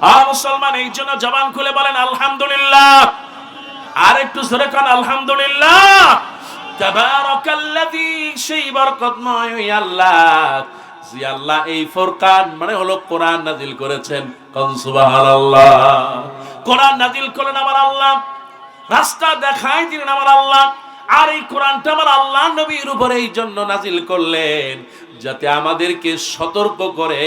আর মুসলমান, এই জন্য জবান খুলে বলেন, আলহামদুলিল্লাহ। আর একটু জোরে কান, আলহামদুলিল্লাহ। মানে কোরআন নাজিল করেছেন। কোরআন নাজিল রাস্তা আমার আল্লাহ। আর এই কোরআনটা আমার আল্লাহ নবীর উপরে এই জন্য নাজিল করলেন। যাতে আমাদেরকে সতর্ক করে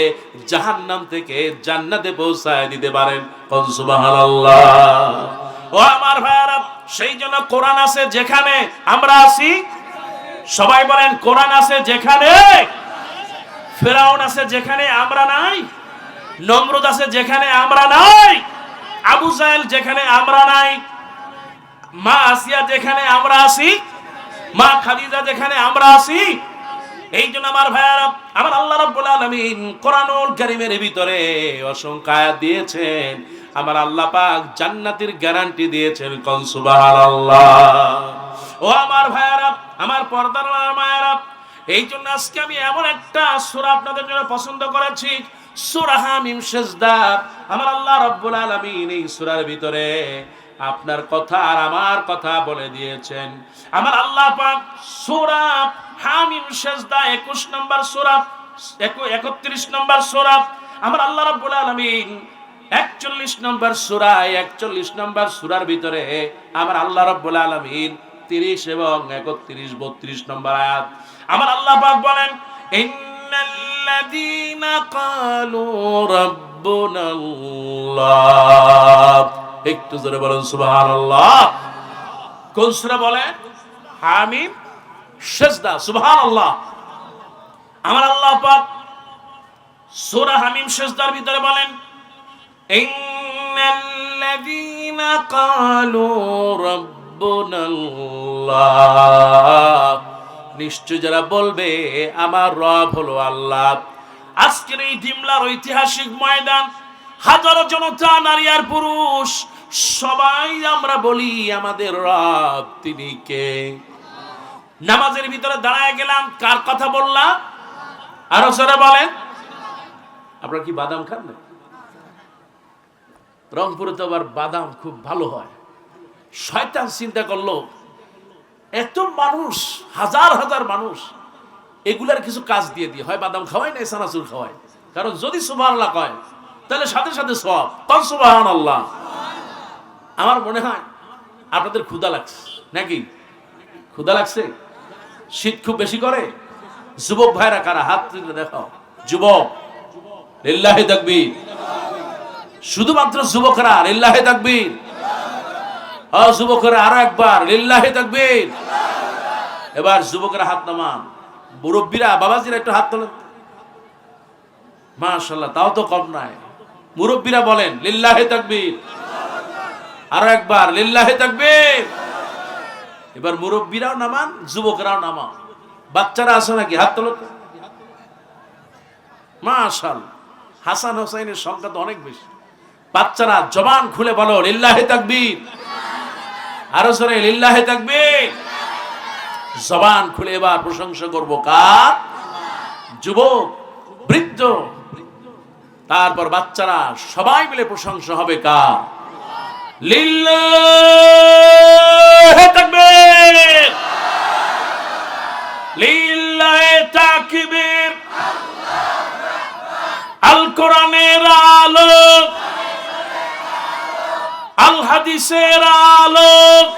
জাহান্নাম থেকে জান্নাতে পৌঁছায় দিতে পারেন। ও আমার ভাইয়ারা, সেই জন্য কোরআন আছে যেখানে আমরা আছি। সবাই বলেন, কোরআন আছে যেখানে। ফেরাউন আছে যেখানে আমরা নাই। নমরুদ আছে যেখানে আমরা নাই। আবু জাহেল যেখানে আমরা নাই। মা আসিয়া যেখানে আমরা আছি। মা খাদিজা যেখানে আমরা আছি। এই জন্য আমার ভাইয়ারা, আমার আল্লাহ রাব্বুল আলামিন কোরআনুল কারীমের ভিতরে অসংখ্য দিয়েছেন। আমার আল্লাহ পাক জান্নাতের গ্যারান্টি দিয়েছেন কোন সুবহানাল্লাহ। ও আমার ভাইয়ারা, আমার পর্দার মায়েরা এই জন্য আজকে আমি এমন একটা সূরা আপনাদের জন্য পছন্দ করেছি, সূরা হামিম সেজদা আমার আল্লাহ রাব্বুল আলামিন এই সূরার ভিতরে আপনার কথা আর আমার কথা বলে দিয়েছেন। আমার আল্লাহ পাক সূরা হামিম সেজদা 21 নম্বর সূরা 31 নম্বর আমার আল্লাহ 41 নম্বর 41 নম্বর সূরার ভিতরে আমার আল্লাহ রাব্বুল আলামিন 30 এবং 31 32 নম্বর আয়াত। আমার আল্লাহ পাক বলেন, ইন্নাল্লাযীনা রাব্বুনাল্লাহ। একটু জোরে বলেন, সুবহানাল্লাহ। কোন সূরা বলে? হামিম, সেজদা, সুবহানাল্লাহ। আমার আল্লাহ পাক সূরা হামিম, সেজদার ভিতরে বলেন, ইন্নাল্লাযীনা ক্বালু রাব্বুনাল্লাহ। নিশ্চয় যারা বলবে, আমার রব হলো আল্লাহ। আজকের এই ডিমলার ঐতিহাসিক ময়দান হাজারো জনতা, নারী আর পুরুষ, সবাই আমরা বলি, আমাদের রব তিনি কে? নামাজের ভিতরে দাঁড়ায় গেলাম, কার কথা বললাম? আরও সরে বলেন। আপনারা কি বাদাম খান না? রংপুরে তো আবার বাদাম খুব ভালো হয়। শয়তান চিন্তা করল, এত মানুষ, হাজার হাজার মানুষ, এগুলার কিছু কাজ দিয়ে দিয়ে হয় বাদাম খাওয়াই না সানাচুর খাওয়াই কারণ যদি আল্লাহ কয় তাহলে সাথে সাথে সব। কন সুবাহ আল্লাহ আমার মনে হয় আপনাদের ক্ষুদা লাগছে, নাকি? ক্ষুদা লাগছে? শীত খুব বেশি করে? যুবক ভাইরা কারা? হাত তুলে দেখাও। যুবক, লিল্লাহি তাকবীর। শুধুমাত্র যুবকরা, লিল্লাহি তাকবীর। যুবকরা, আরও একবার, লিল্লাহি তাকবীর। এবার যুবকরা হাত নামান। মুরব্বীরা, বাবাজিরা একটু হাত তোলেন। মাশাআল্লাহ, তাও তো কম নাই। মুরব্বীরা বলেন, লিল্লাহি তাকবীর। আরও একবার, লিল্লাহি তাকবীর। এবার মুরব্বীরাও নামান, যুবকরাও নামান। বাচ্চারা আছে নাকি? হাত তোলো। মাশাআল্লাহ হাসান হোসেনের সংখ্যা তো অনেক বেশি। বাচ্চারা জবান খুলে বলো, লিল্লাহি তাকবীর। আরও সরে লিল্লাহি তাকবীর। জবান খুলে এবার প্রশংসা করব কার? যুবক, বৃদ্ধ। তারপর বাচ্চারা সবাই মিলে প্রশংসা হবে কার? লিল্লাহি তাকবীর। লিল্লাহি তাকবীর। আল কোরআনের আলো। আল হাদিসের আলো।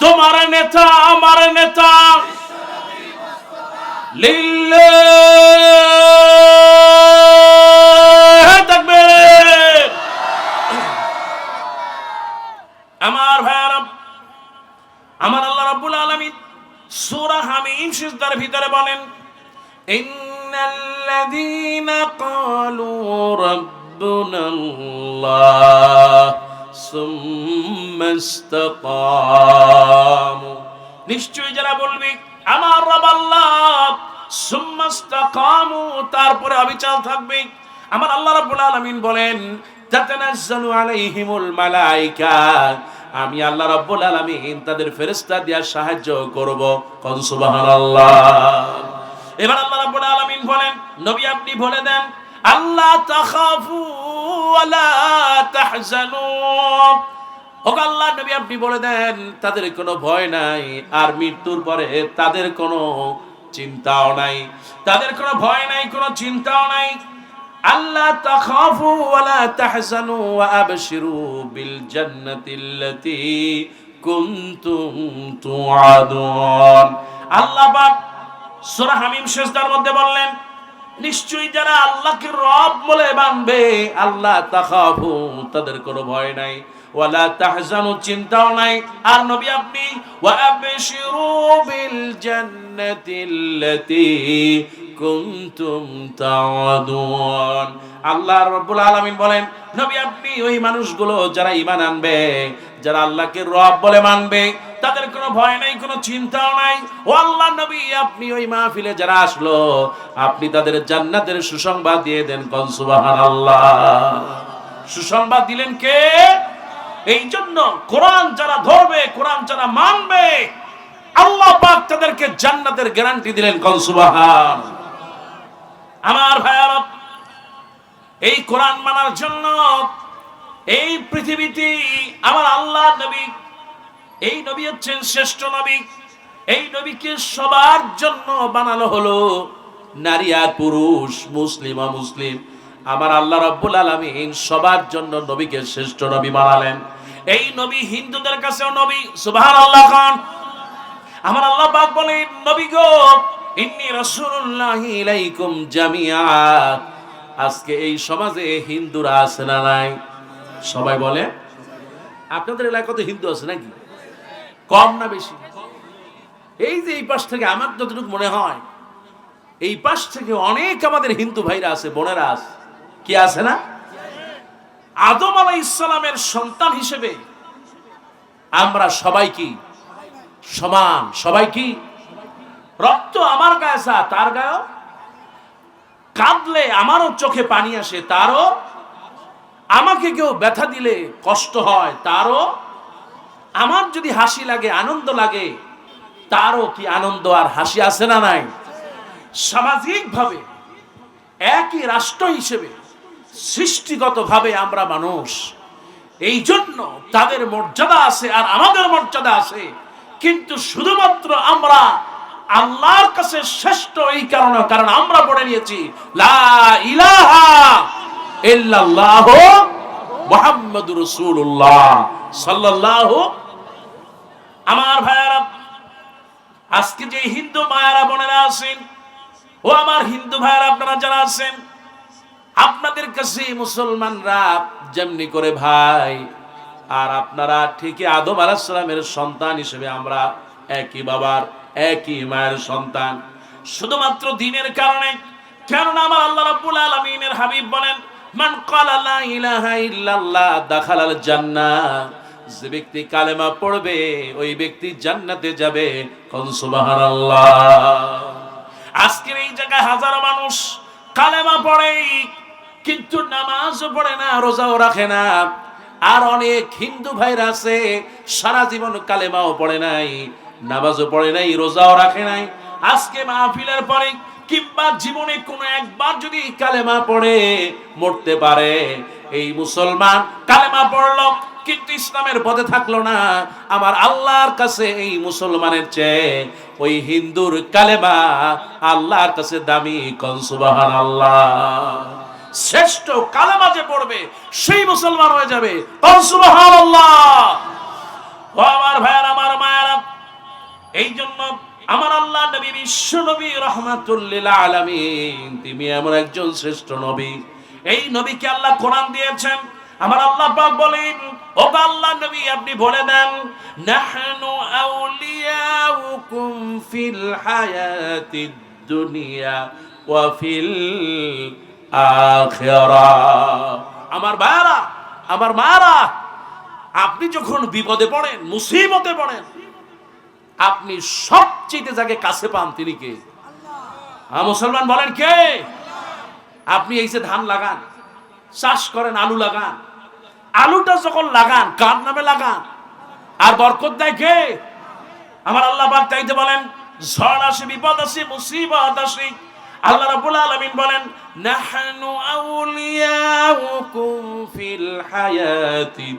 তোমার নেতা, আমার নেতা। লিল্লাহ ভিতরে বলেন ইসতাকামু। নিশ্চয়ই যারা বলবি, আমার রব আল্লাহ তারপরে অবিচল থাকবে। আমার আল্লাহ রাব্বুল আলামিন বলেন, তাতানাজ্জালু আলাইহিমুল মালাইকা আমি আল্লাহ রাব্বুল আলামিন তাদের ফেরেশতা দিয়া সাহায্য করব। কোন সুবহানাল্লাহ। এবার আল্লাহ রাব্বুল আলামিন বলেন, নবী আপনি বলে দেন আল্লাহ তাখাফু ওয়ালা তাহজানু। ওগো আল্লাহ, নবী আপনি বলে দেন, তাদের কোনো ভয় নাই আর মৃত্যুর পরে তাদের কোনো চিন্তাও নাই। তাদের কোনো ভয় নাই, কোনো চিন্তাও নাই। আল্লাহ তাখাফু ওয়ালা তাহজানু ওয়া আবশিরু বিল জান্নাতিল্লাতী কুনতুম তুআদুন। আল্লাহ পাক সূরা হামিম শেষদার মধ্যে বললেন, নিশ্চয়ই যারা আল্লাহকে রব বলে মানবে, আল্লাহ তাখাফু তাদের কোনো ভয় নাই, ওয়ালা তাহজানু চিন্তাও নাই। আর নবী আপনি, ওয়া আবশিরু বিল জান্নাতিল্লাতী তাআদুন আল্লাহ রাব্বুল আলামিন বলেন, নবী, আপনি ওই মানুষগুলো যারা ঈমান আনবে, যারা আল্লাহকে রব বলে মানবে, তাদের কোনো ভয় নাই, কোনো চিন্তাও নাই। ও আল্লাহ নবী, আপনি ওই মাহফিলে যারা আসলো, আপনি তাদের জান্নাতের সুসংবাদ দিয়ে দেন কোন সুবহানাল্লাহ। সুসংবাদ দিলেন কে? এই জন্য কোরআন যারা ধরবে, কোরআন যারা মানবে, আল্লাহ পাক তাদেরকে জান্নাতের গ্যারান্টি দিলেন কোন সুবহান। আমার ভাইয়ারা, এই কোরআন মানার জন্য এই পৃথিবীতে আমার আল্লাহ নবী, এই নবী হচ্ছেন শ্রেষ্ঠ নবী, এই নবীকে সবার জন্য বানানো হলো নারী আর পুরুষ, মুসলিম মুসলিম। আমার আল্লাহ রাব্বুল আলামিন সবার জন্য নবীকে শ্রেষ্ঠ নবী বানালেন। এই নবী হিন্দুদের কাছেও নবী, সুবহানাল্লাহ খান। আমার আল্লাহ পাক বলেন, নবী গো ইন্নী রাসূলুল্লাহি ইলাইকুম জামিআ। আজকে এই সমাজে হিন্দুরা আছে না নাই? সবাই বলে, আপনাদের এলাকাতে হিন্দু আছে নাকি? কম না বেশি? এই যে এই পাশ থেকে আমার যতটুকু মনে হয়, এই পাশ থেকে অনেক আমাদের হিন্দু ভাইরা আছে, বোনেরা আছে। কি আছে না? আদম আলাই ইসলামের সন্তান হিসেবে আমরা সবাই কি? সমান। সবাই কি? রক্ত আমার গায়ে আসা তার গায়েও? কাঁদলে আমারও চোখে পানি আসে, তারও? আমাকে কেউ ব্যথা দিলে কষ্ট হয়, তারও? আমার যদি হাসি লাগে, আনন্দ লাগে, তারও কি আনন্দ আর হাসি আছে না নাই? সামাজিকভাবে, একই রাষ্ট্র হিসেবে, সৃষ্টিগতভাবে আমরা মানুষ। এই জন্য তাদের মর্যাদা আছে আর আমাদের মর্যাদা আছে। কিন্তু শুধুমাত্র আমরা আল্লাহর কাছে শ্রেষ্ঠ এই কারণে, কারণ আমরা পড়ে নিয়েছি, লা ইলাহা ইল্লাল্লাহ মুহাম্মাদুর রাসূলুল্লাহ। সাল্লাল্লাহু। আমার আজকে যে হিন্দু আছেন, ও আমার হিন্দু ভাইয়ারা, আপনারা যারা আছেন, আপনাদের কাছে মুসলমানরা যেমনি করে ভাই, আর আপনারা ঠিকই আদম আলাহিসামের সন্তান হিসেবে আমরা একই বাবার একই মায়ের সন্তান। শুধুমাত্র দিনের কারণে। কেননা আমার আল্লাহ রাব্বুল আলামিনের হাবিব বলেন, মান ক্বালা লা ইলাহা ইল্লাল্লাহ দাখালাল জান্নাহ। যে ব্যক্তি কালেমা পড়বে, ওই ব্যক্তি জান্নাতে যাবে। কোন সুবহানাল্লাহ। আজকের এই জায়গায় হাজারো মানুষ কালেমা পড়ে, কিন্তু নামাজও পড়ে না, রোজাও রাখে না। আর অনেক হিন্দু ভাইরা আছে, সারা জীবন কালেমাও পড়ে নাই। নামাজও পড়ে নাই, রোজাও রাখে নাই। আজকে মাহফিলের পরে কিংবা জীবনে কোনো একবার যদি কালেমা পড়ে, মরতে পারে। এই মুসলমান কালেমা পড়ল, কিন্তু ইসলামের পথে থাকল না। আমার আল্লাহর কাছে এই মুসলমানের চেয়ে ওই হিন্দুর কালেমা আল্লাহর কাছে দামি কনসুবাহান আল্লাহ শ্রেষ্ঠ কালেমা যে পড়বে, সেই মুসলমান হয়ে যাবে কনসুবাহান আল্লাহ আমার ভাইয়ার, আমার মায়েরা এই জন্য আমার আল্লাহ নবী, বিশ্ব নবী, রহমাতুল্লিল আলামিন, তিনি এমন একজন শ্রেষ্ঠ নবী। এই নবীকে আল্লাহ কোরআন দিয়েছেন। আমার আল্লাহ পাক বলেন, ও আল্লাহ নবী, আপনি বলে দেন, নাহনু আউলিয়াউকুম ফিল হায়াতিদ দুনিয়া ওয়া ফিল আখিরাহ আমার ভাইরা আমার মারা আপনি যখন বিপদে পড়েন, মুসিবতে পড়েন আপনি সবচেয়ে যাকে কাছে পান তিনি কে? আ, মুসলমান বলেন কে? আপনি এই যে ধান লাগান চাষ করেন আলু লাগান আলুটা যখন লাগান কার নামে লাগান? আর বরকত দেয় কে? আমার আল্লাহ পাক তাইতে বলেন ঝড় আসে বিপদ আসে মুসিবত আসে। আল্লাহ রাব্বুল আলামিন বলেন নাহনু আউলিয়াউকুম ফিল হায়াতি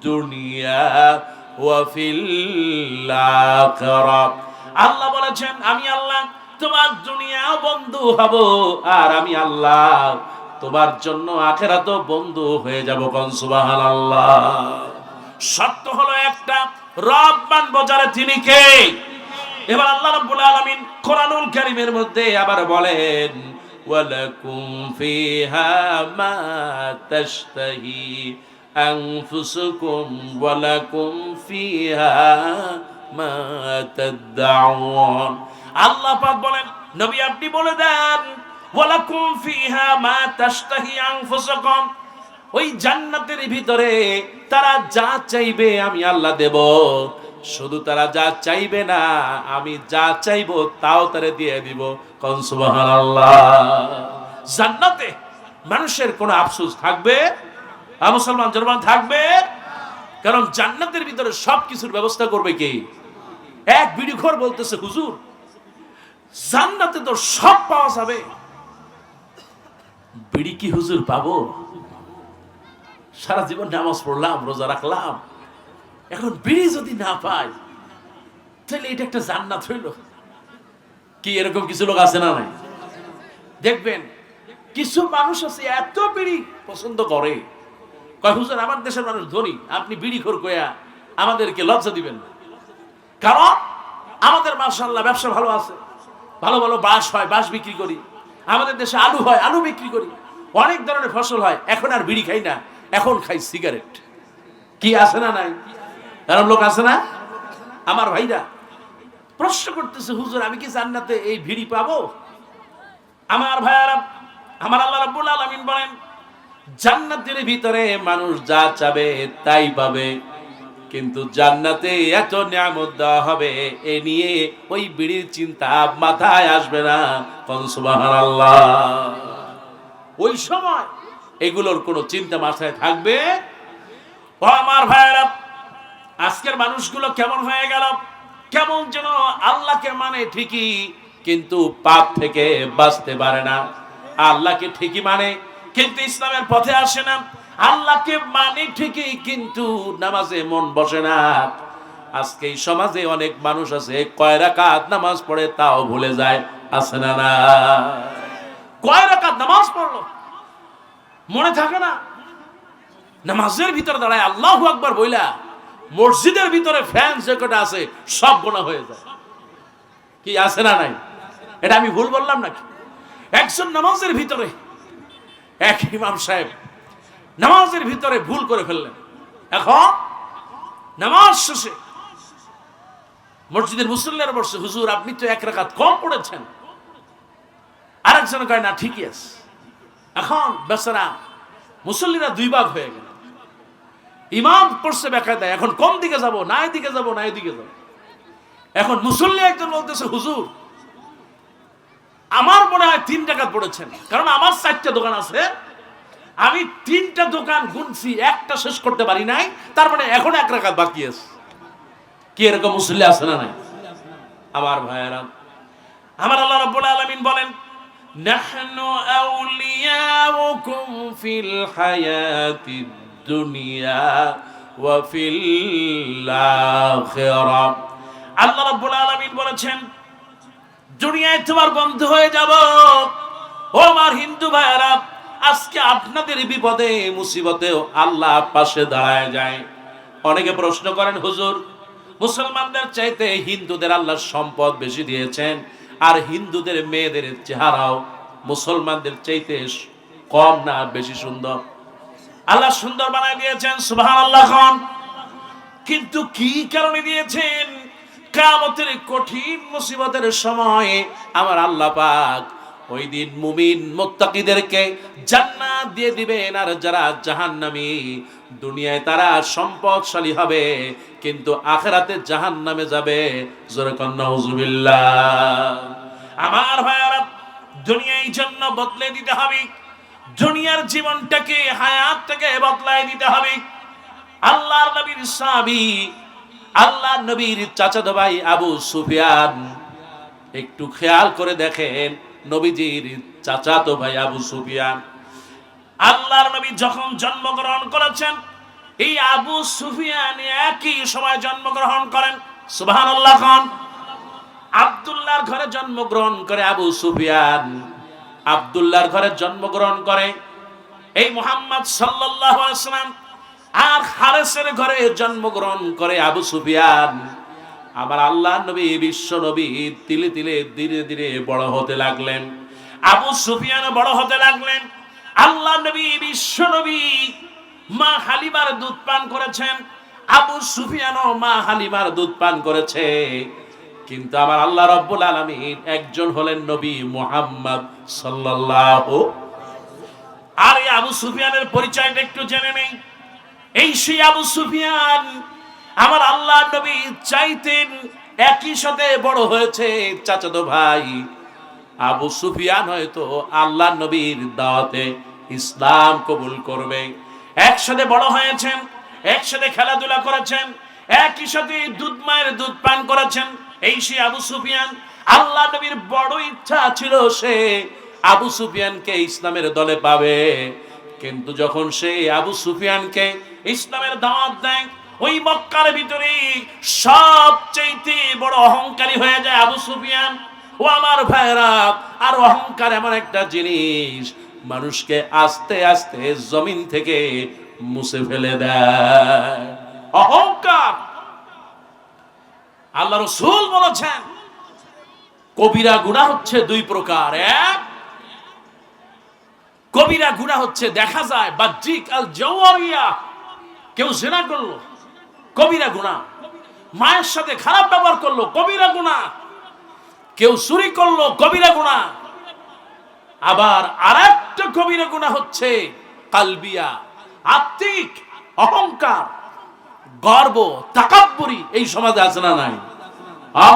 দুনিয়া আল্লাহ বলেছেন, আমি আল্লাহ, তোমার দুনিয়া বন্ধু হব আর আমি আল্লাহ, তোমার জন্য আখেরাতও বন্ধু হয়ে যাব কোন সুবহানাল্লাহ। সত্য হলো একটা রব্বান বাজারে তিনি কে? এবার আল্লাহ রাব্বুল আলামিন কোরআনুল কারীমের মধ্যে আবার বলেন, ওয়ালাকুম ফিহা মা তাশতাহি। আনফুসুকুম ওয়ালাকুম ফিহা মা তাদউন আল্লাহ পাক বলেন, নবী আপনি বলে দেন, ওয়ালাকুম ফিহা মা তাশতাহি আনফুসুকুম। ওই জান্নাতের ভিতরে তারা যা চাইবে আমি আল্লাহ দেব। শুধু তারা যা চাইবে না, আমি যা চাইব তাও তারে দিয়ে দিব। কোন সুবহানাল্লাহ। জান্নাতে মানুষের কোনো আফসোস থাকবে? মুসলমান জনগণ থাকবে? কারণ জান্নাতের ভিতরে সব কিছুর ব্যবস্থা করবে কে? এক বিড়িখোর বলতেছে, হুজুর, জান্নাতে তো সব পাওয়া যাবে। বিড়ি কি হুজুর পাবো? সারা জীবন নামাজ পড়লাম, রোজা রাখলাম। এখন বিড়ি যদি না পাই, তাহলে এটা একটা জান্নাত হইল। কি এরকম কিছু লোক আছে না নাই? দেখবেন, কিছু মানুষ আছে এত বিড়ি পছন্দ করে কয়, হুজুর, আমার দেশের মানুষ ধনী, আপনি বিড়ি খোর কয়া আমাদেরকে লজ্জা দিবেন না। কারণ আমাদের মার্শাল্লাহ ব্যবসা ভালো আছে, ভালো ভালো বাঁশ হয়, বাঁশ বিক্রি করি। আমাদের দেশে আলু হয়, আলু বিক্রি করি। অনেক ধরনের ফসল হয়, এখন আর বিড়ি খাই না, এখন খাই সিগারেট। কি আছে না নাই? এরকম লোক আছে না? আমার ভাইরা প্রশ্ন করতেছে, হুজুর, আমি কি জান্নাতে এই ভিড়ি পাবো? আমার ভাইয়ারা, আমার আল্লাহ রাব্বুল আলামিন বলেন জান্নাতের ভিতরে মানুষ যা চাবে তাই পাবে। কিন্তু জান্নাতে এত নিয়ামত দেওয়া হবে, এ নিয়ে ওই বিড়ির চিন্তা মাথায় আসবে না। সুবহানাল্লাহ। ওই সময় এগুলোর কোনো চিন্তা মাথায় থাকবে? ও আমার ভাইয়েরা, আজকের মানুষগুলো কেমন হয়ে গেল? কেমন যেন আল্লাহকে মানে ঠিকই, কিন্তু পাপ থেকে বাঁচতে পারে না। আল্লাহকে ঠিকই মানে কিন্তু ইসলামের পথে আসে না। আল্লাহকে মানে ঠিকই, কিন্তু নামাজে মন বসে না। আজকে এই সমাজে অনেক মানুষ আছে, কয় রাকাত নামাজ পড়ে তাও ভুলে যায়, আছে না না? কয় রাকাত নামাজ পড়ল? মনে থাকে না? নামাজের ভিতরে দাঁড়ায় আল্লাহ আকবার বইলা, মসজিদের ভিতরে ফ্যান যে কটা আছে, সব গোনা হয়ে যায়। কি আছে না নাই? এটা আমি ভুল বললাম নাকি? একজন নামাজের ভিতরে এক ইমাম সাহেব নামাজের ভিতরে ভুল করে ফেললেন। এখন নামাজ শেষে মসজিদের মুসল্লার বসে হুজুর, আপনি তো এক রাকাত কম পড়েছেন। আরেকজন কয়, না, ঠিকই আছে। এখন বেচারা মুসল্লিরা দুই ভাগ হয়ে গেল। ইমাম পড়ছে দেয় এখন কম দিকে যাব, না এদিকে যাব, না দিকে যাব। এখন মুসল্লি একজন বলতেছে, হুজুর আমার মনে হয় তিন টাকা পড়েছেন। কারণ আমার চারটা দোকান আছে। আমি তিনটা দোকান গুনছি, একটা শেষ করতে পারি নাই। তার মানে এখন এক রাখা বাকি আছে। কি এরকম মুসলি আছে না নাই? আমার ভাইয়েরা। আমার আল্লাহ রব্বুল আলামিন বলেন, নাহনু আউলিয়াউকুম ফিল হায়াতিদ দুনিয়া ওয়া ফিল আখিরাহ আল্লাহ রব্বুল আলামিন বলেছেন দুনিয়ায় তোমার বন্ধু হয়ে যাব। ও আমার হিন্দু ভাইয়েরা, আজকে আপনাদের বিপদে মুসিবতে আল্লাহ পাশে দাঁড়ায় যায়। অনেকে প্রশ্ন করেন, হুজুর, মুসলমানদের চাইতে হিন্দুদের আল্লাহ সম্পদ বেশি দিয়েছেন, আর হিন্দুদের মেয়েদের চেহারাও মুসলমানদের চাইতে কম না বেশি সুন্দর? আল্লাহ সুন্দর বানায় দিয়েছেন সুবাহ আল্লাহ খান কিন্তু কি কারণে দিয়েছেন? কামতের কঠিন মুসিবতের সময় আমার আল্লাহ পাক ওই দিন মুমিন মুত্তাকিদেরকে জান্নাত দিয়ে দিবেন। আর যারা জাহান্নামী, দুনিয়ায় তারা সম্পদশালী হবে, কিন্তু আখেরাতে জাহান্নামে যাবে। আমার ভাইয়ারা দুনিয়ার জন্য বদলে দিতে হবে। দুনিয়ার জীবনটাকে হায়াত থেকে বদলায় দিতে হবে। আল্লাহর নবীর সাহাবী আল্লাহর নবীর চাচাতো ভাই আবু সুফিয়ান, একটু খেয়াল করে দেখেন নবীজির চাচাতো ভাই আবু সুফিয়ান। আল্লাহর নবী যখন জন্মগ্রহণ করেছেন, এই আবু সুফিয়ান একই সময় জন্মগ্রহণ করেন। সুবহানাল্লাহ খান। আব্দুল্লাহর ঘরে জন্মগ্রহণ করে আবু সুফিয়ান। আব্দুল্লাহর ঘরে জন্মগ্রহণ করে এই মোহাম্মদ সাল্লাল্লাহু আলাইহি আর হারেসের ঘরে জন্মগ্রহণ করে আবু সুফিয়ান। আমার আল্লাহ নবী, বিশ্ব নবী তিলে তিলে ধীরে ধীরে বড় হতে লাগলেন। আবু সুফিয়ান বড় হতে লাগলেন। আল্লাহ নবী, বিশ্ব নবী মা হালিমার দুধ পান করেছেন। আবু সুফিয়ানও মা হালিমার দুধ পান করেছে। কিন্তু আমার আল্লাহ রব্বুল আলামিন একজন হলেন নবী মুহাম্মদ সাল্লাল্লাহু আর এই আবু সুফিয়ানের পরিচয়টা একটু জেনে নেই। এই সেই আবু সুফিয়ান, আমার আল্লাহ নবী চাইতেন একই সাথে বড় হয়েছে চাচাতো ভাই। আবু সুফিয়ান হয়তো আল্লাহ নবীর দাওয়াতে ইসলাম কবুল করবে। একসাথে বড় হয়েছেন, একসাথে খেলাধুলা করেছেন, একই সাথে দুধ মায়ের দুধ পান করেছেন। এই সে আবু সুফিয়ান, আল্লাহ নবীর বড় ইচ্ছা ছিল সে আবু সুফিয়ানকে ইসলামের দলে পাবে। কিন্তু যখন সে আবু সুফিয়ানকে ইসলামের দাওয়াত দেয় ওই মক্কার ভিতরে সবচেয়ে বড় অহংকারী হয়ে যায় আবু সুফিয়ান। ও আমার ভাইরা আর অহংকার এমন একটা জিনিস, মানুষকে আস্তে আস্তে জমিন থেকে মুছে ফেলে দেয়। অহংকার! আল্লাহ রসুল বলেছেন, কবিরা গুণা হচ্ছে দুই প্রকার। এক, কবিরা গুণা হচ্ছে দেখা যায়, বাহ্যিক আল জওয়ারিয়া কেউ জেনা করল, কবিরা গুণা। মায়ের সাথে খারাপ ব্যবহার করল, কবিরা গুণা। কেউ চুরি করল, কবিরা গুণা। আবার আরেকটা কবিরা গুণা হচ্ছে কালবিয়া, আত্মিক, অহংকার, গর্ব, তাকাব্বুরি। এই সমাজে আছে না নাই?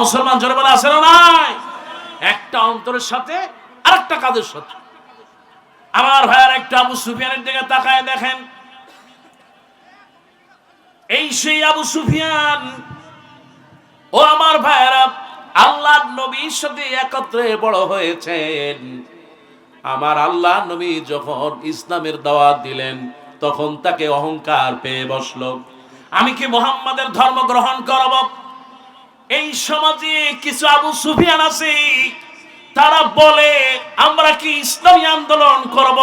মুসলমান বলে আছে না নাই? একটা অন্তরের সাথে আরেকটা কাজের সাথে। আমার ভাইয়ার একটা আবু সুফিয়ানের দিকে তাকায় দেখেন এই সেই আবু সুফিয়ান। ও আমার ভাইয়ারা আল্লাহ নবীর সাথে একত্রে বড় হয়েছেন। আমার আল্লাহ নবী যখন ইসলামের দাওয়াত দিলেন, তখন তাকে অহংকার পেয়ে বসল। আমি কি মোহাম্মদের ধর্ম গ্রহণ করব? এই সমাজে কিছু আবু সুফিয়ান আছে, তারা বলে, আমরা কি ইসলামী আন্দোলন করব?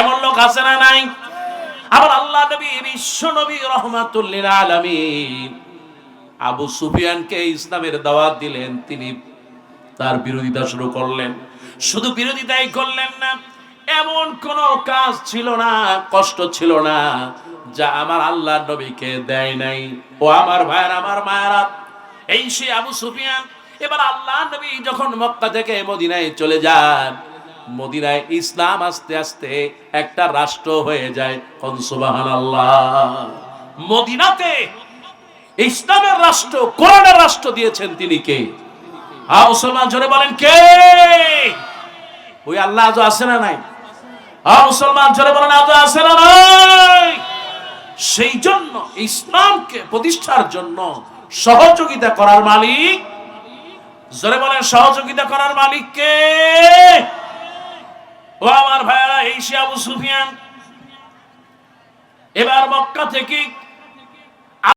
এমন লোক আছে না নাই? আবার আল্লাহ নবী, বিশ্ব নবী, রহমাতুল্লিল আলামিন। আবু সুফিয়ানকে ইসলামের দাওয়াত দিলেন, তিনি তার বিরোধিতা শুরু করলেন। শুধু বিরোধিতাই করলেন না, এমন কোন কাজ ছিল না, কষ্ট ছিল না, যা আমার আল্লাহ নবীকে দেয় নাই। ও আমার ভাইয়ের, আমার মায়েরা, এই সে আবু সুফিয়ান, এবার আল্লাহ নবী যখন মক্কা থেকে মদিনায় চলে যান মদিনায় ইসলাম আস্তে আস্তে একটা রাষ্ট্র হয়ে যায়। কনসুবাহান মদিনাতে ইসলামের রাষ্ট্র, কোরআনের রাষ্ট্র দিয়েছেন তিনি কে? আ, মুসলমান জোরে বলেন, কে? ওই আল্লাহ আজও আছে না নাই? আ, মুসলমান জোরে বলেন, আজও আছে না নাই? সেই জন্য ইসলামকে প্রতিষ্ঠার জন্য সহযোগিতা করার মালিক, জোরে বলেন, সহযোগিতা করার মালিক কে? ও আমার ভাইয়ারা এই আবু সুফিয়ান। এবার মক্কা থেকে